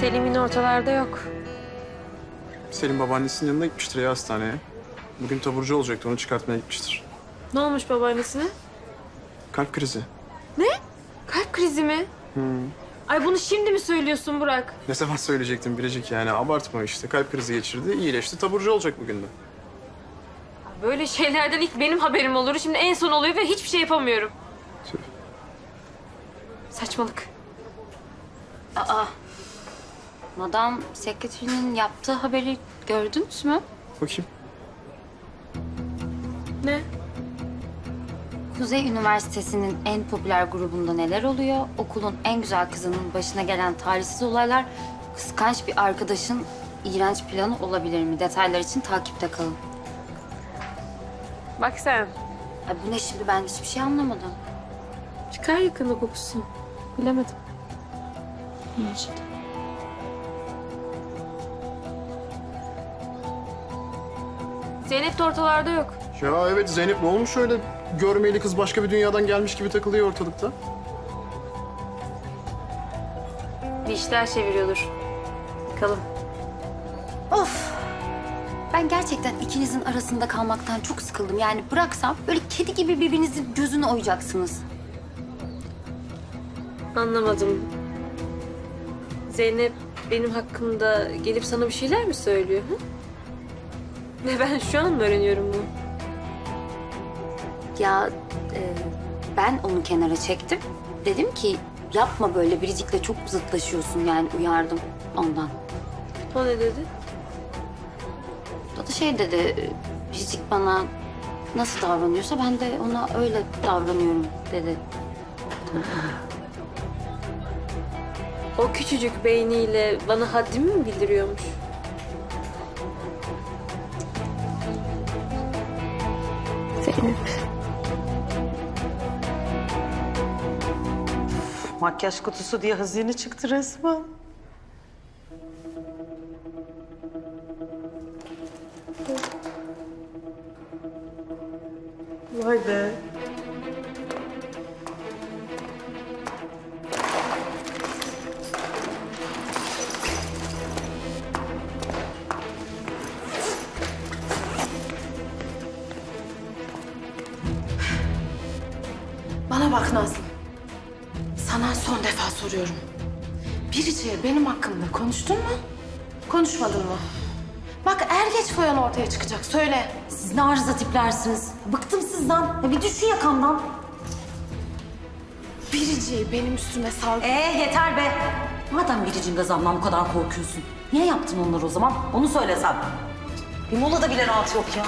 Selim'in ortalarda yok. Selim babaannesinin yanına gitmiştir ya hastaneye. Bugün taburcu olacaktı, onu çıkartmaya gitmiştir. Ne olmuş babaannesine? Kalp krizi. Kalp krizi mi? Ay bunu şimdi mi söylüyorsun Burak? Ne zaman söyleyecektim Biricik yani abartma işte. Kalp krizi geçirdi, iyileşti, taburcu olacak bugün de. Böyle şeylerden ilk benim haberim olur. Şimdi en son oluyor ve hiçbir şey yapamıyorum. Tüh. Saçmalık. Aa, Madam sekreterinin yaptığı haberi gördünüz mü? Bakayım. Ne? Kuzey Üniversitesi'nin en popüler grubunda neler oluyor? Okulun en güzel kızının başına gelen talihsiz olaylar kıskanç bir arkadaşın iğrenç planı olabilir mi? Detaylar için takipte kalın. Bak sen. Ay bu ne şimdi ben hiçbir şey anlamadım. Çıkar yakında kokusu. Bilemedim. İyi Zeynep de ortalarda yok. Ya evet Zeynep ne olmuş öyle görmeyeli kız başka bir dünyadan gelmiş gibi takılıyor ortalıkta. Bir işler çeviriyordur. Bakalım. Of! Ben gerçekten ikinizin arasında kalmaktan çok sıkıldım. Yani bıraksam böyle kedi gibi birbirinizin gözünü oyacaksınız. Anlamadım. Zeynep benim hakkımda gelip sana bir şeyler mi söylüyor? Hı? Ve ben şu an mı öğreniyorum bunu? Ya e, ben onu kenara çektim. Dedim ki yapma böyle biricikle çok zıtlaşıyorsun yani uyardım ondan. O ne dedi? O da şey dedi biricik bana nasıl davranıyorsa ben de ona öyle davranıyorum dedi. O küçücük beyniyle bana haddimi mi bildiriyormuş? Zeynep. Makyaj kutusu diye hazine çıktı resmen. Vay be. Bak Nazlı. Sana son defa soruyorum. Biricik'e benim hakkımda konuştun mu? Konuşmadın mı? Bak er geç foyan ortaya çıkacak. Söyle. Siz ne arıza tiplersiniz? Bıktım sizden. Ya bir düşün yakamdan. Biricik'i benim üstüme sal. Ee yeter be. Madem biricin gazamdan bu kadar korkuyorsun. Niye yaptın onları o zaman? Onu söylesem. Bir molada bile rahat yok ya.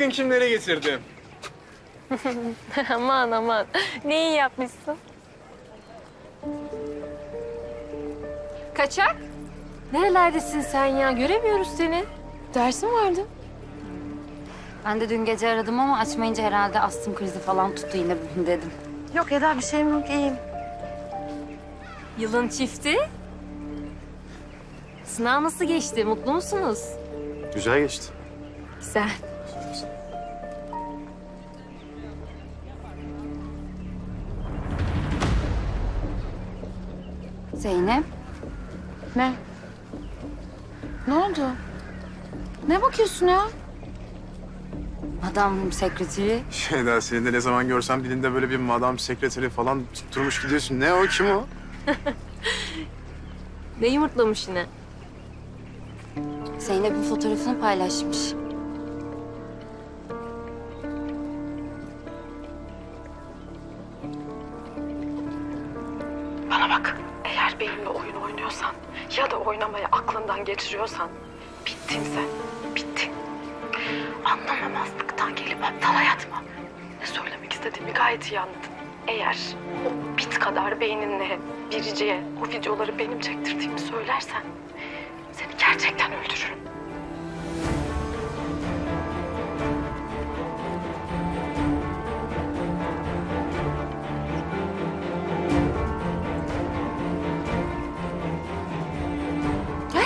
Bakın kimleri getirdim. aman aman. Ne iyi yapmışsın. Kaçak? Nerelerdesin sen ya? Göremiyoruz seni. Dersin vardı. Ben de dün gece aradım ama açmayınca herhalde astım krizi falan tuttu yine bugün dedim. Yok Eda bir şeyim yok iyiyim. Yılın çifti. Sınav nasıl geçti? Mutlu musunuz? Güzel geçti. Güzel. Zeynep Ne? Ne oldu? Ne bakıyorsun ya? madam sekreteri Şey daha seni de ne zaman görsem dilinde böyle bir madam sekreteri falan tutturmuş gidiyorsun. Ne o, kim o? Ne yumurtlamış yine? Zeynep'in fotoğrafını paylaşmış. Ya da oynamayı aklından geçiriyorsan bittin sen. Bittin. Anlamamazlıktan gelip aptal yatma. Ne söylemek istediğimi gayet iyi anladın. Eğer o bit kadar beyninle biriciye o videoları benim çektirdiğimi söylersen seni gerçekten öldürürüm.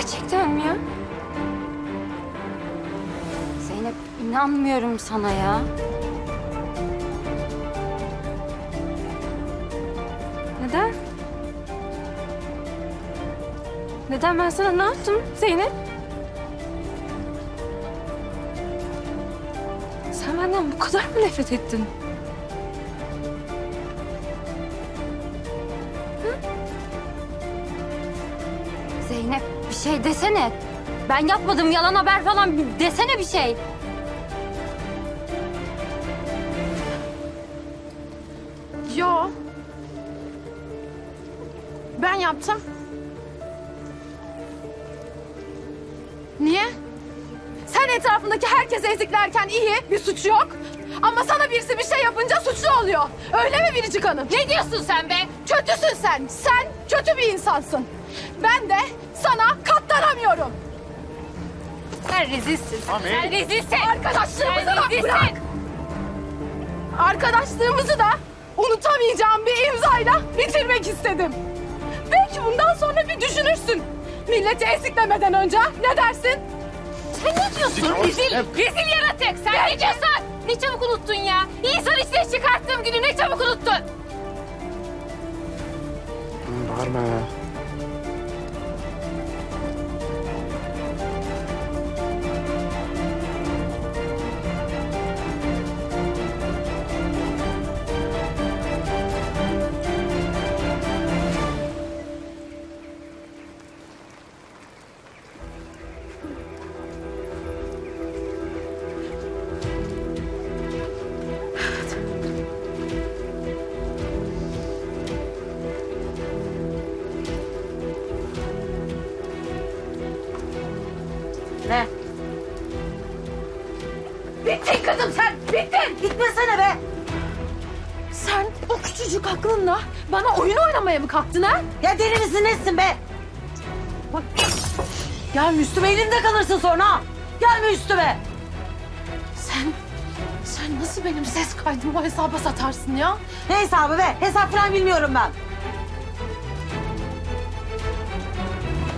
Gerçekten mi ya? Zeynep İnanmıyorum sana ya. Neden? Neden ben sana ne yaptım Zeynep? Sen benden bu kadar mı nefret ettin? Şey desene. Ben yapmadım yalan haber falan desene bir şey. Yo. Ben yaptım. Niye? Sen etrafındaki herkesi eziklerken iyi, bir suç yok. Ama sana birisi bir şey yapınca suçlu oluyor. Öyle mi Biricik Hanım? Ne diyorsun sen be? Kötüsün sen. Sen kötü bir insansın. Ben de sana katlanamıyorum. Sen rezilsin. Sen rezilsin. Arkadaşlığımızı da bırak. Arkadaşlığımızı da unutamayacağım bir imzayla bitirmek istedim. Belki bundan sonra bir düşünürsün. Milleti eziklemeden önce ne dersin? Sen ne diyorsun? Rezil, rezil yaratık. Sen ne diyorsun? Ne çabuk unuttun ya. İnsan içine çıkarttığım günü ne çabuk unuttun. Bağırma ya. Bittin kızım sen, bittin. Gitmesene be. Sen o küçücük aklınla bana oyun oynamaya mı kalktın ha? Ya deli misin nesin be? Bak. Gelme üstüme elinde kalırsın sonra. Gelme üstüme. Sen, sen nasıl benim ses kaydımı o hesaba satarsın ya? Ne hesabı be? Hesap falan bilmiyorum ben.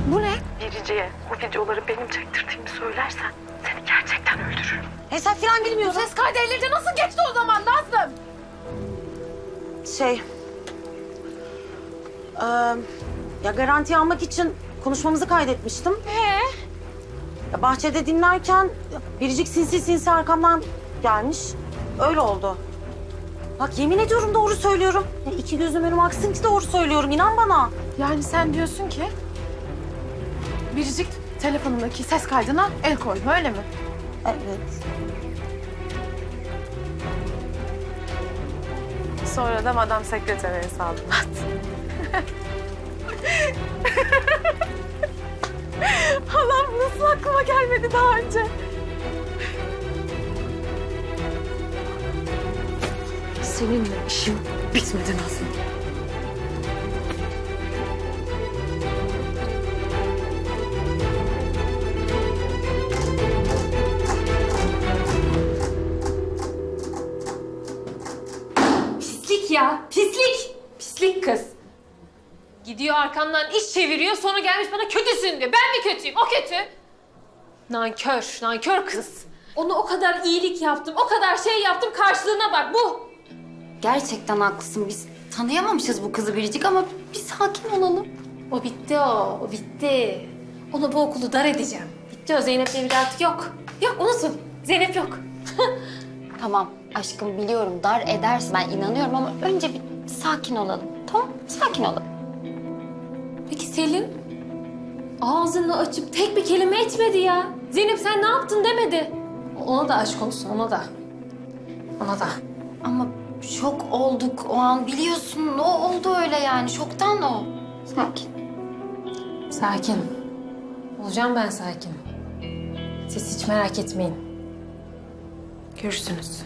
Bu ne? Biriciye bu videoları benim çektirdiğimi söylersen seni gerçekten öldürürüm. Hesap falan bilmiyorum. Ses kaydı elinde nasıl geçti o zaman Nazlım? Şey... eee, ya garanti almak için konuşmamızı kaydetmiştim. Ee? Ya bahçede dinlerken biricik sinsi sinsi arkamdan gelmiş. Öyle oldu. Bak yemin ediyorum doğru söylüyorum. Ya iki gözüm önüme aksın ki doğru söylüyorum. inan bana. Yani sen diyorsun ki... Biricik telefonundaki ses kaydına el koydu öyle mi? Evet. Sonra da madam sekretere hesabını at. Halam nasıl aklıma gelmedi daha önce? Seninle işim bitmedi Nazlı. Pislik ya. Pislik. Pislik kız. Gidiyor arkamdan iş çeviriyor sonra gelmiş bana kötüsün diyor. Ben mi kötüyüm? O kötü. Nankör, nankör kız. Ona o kadar iyilik yaptım, o kadar şey yaptım karşılığına bak bu. Gerçekten haklısın. Biz tanıyamamışız bu kızı biricik ama bir sakin olalım. O bitti o, o bitti. Onu bu okulu dar edeceğim. Bitti o Zeynep diye biri artık yok. Yok unutun. Zeynep yok. Tamam aşkım biliyorum dar edersin ben inanıyorum ama önce bir sakin olalım. Tamam sakin olalım. Peki Selin? Ağzını açıp tek bir kelime etmedi ya. Zeynep sen ne yaptın demedi. Ona da aşk olsun, ona da. Ona da. Ama şok olduk o an biliyorsun o oldu öyle yani şoktan o. Sakin. Sakin. Olacağım ben sakin. Siz hiç merak etmeyin. Görürsünüz.